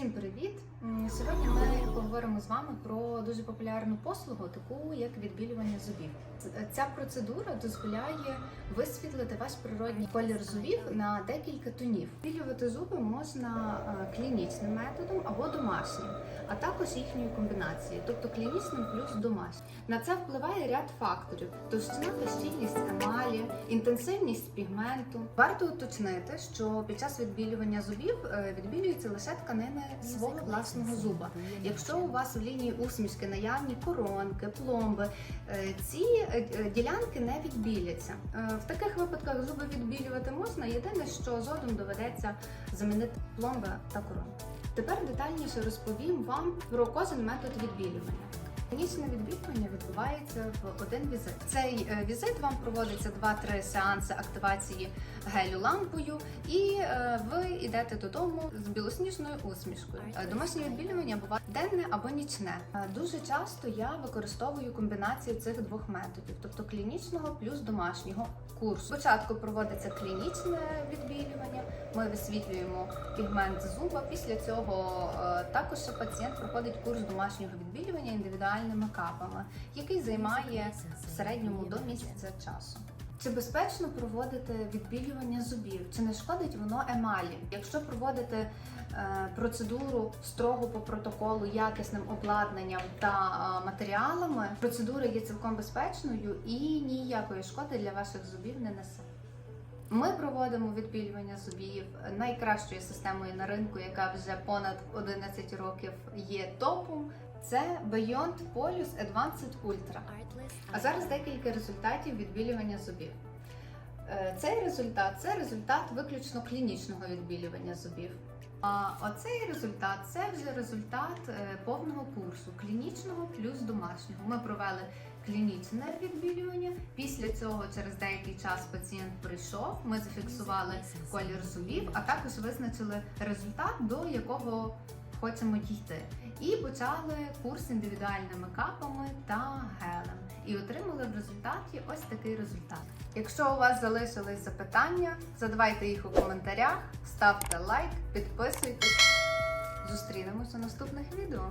Всім привіт! Сьогодні ми поговоримо з вами про дуже популярну послугу, таку як відбілювання зубів. Ця процедура дозволяє висвітлити ваш природній колір зубів на декілька тонів. Відбілювати зуби можна е, клінічним методом або домашнім, а також їхньою комбінацією, тобто клінічним плюс домашнім. На це впливає ряд факторів: товщина та щільність емалі, інтенсивність пігменту. Варто уточнити, що під час відбілювання зубів е, відбілюються лише тканини свого власного зуба. Якщо у вас в лінії усмішки наявні коронки, пломби, е, ці е, е, ділянки не відбіляться. В таких випадках зуби відбілювати можна. Єдине, що згодом доведеться замінити пломби та коронки. Тепер детальніше розповім вам про кожен метод відбілювання. Клінічне відбілювання відбувається в один візит. Цей е, візит вам проводиться 2-3 сеанси активації гелю лампою, і е, ви йдете додому з білосніжною усмішкою. Е, Домашнє відбілювання буває денне або нічне. Е, Дуже часто я використовую комбінацію цих двох методів, тобто клінічного плюс домашнього курсу. Спочатку проводиться клінічне відбілювання. Ми висвітлюємо пігмент зуба. Після цього е, також пацієнт проходить курс домашнього відбілювання індивідуальними капами, який займає в середньому до місяця часу. Чи безпечно проводити відбілювання зубів? Чи не шкодить воно емалі? Якщо проводити е, процедуру строго по протоколу, якісним обладнанням та е, матеріалами, процедура є цілком безпечною і ніякої шкоди для ваших зубів не несе. Ми проводимо відбілювання зубів найкращою системою на ринку, яка вже понад 11 років є топом. Це Beyond Polus Advanced Ultra. А зараз декілька результатів відбілювання зубів. Е, Цей результат це результат виключно клінічного відбілювання зубів. А оцей результат це вже результат е, повного курсу клінічного плюс домашнього. Ми провели клінічне відбілювання. Після цього, через деякий час, пацієнт прийшов. Ми зафіксували колір зубів, а також визначили результат, до якого хочемо дійти. І почали курс індивідуальними капами та гелем. І отримали в результаті ось такий результат. Якщо у вас залишились запитання, задавайте їх у коментарях, ставте лайк, підписуйтесь. Зустрінемося у наступних відео.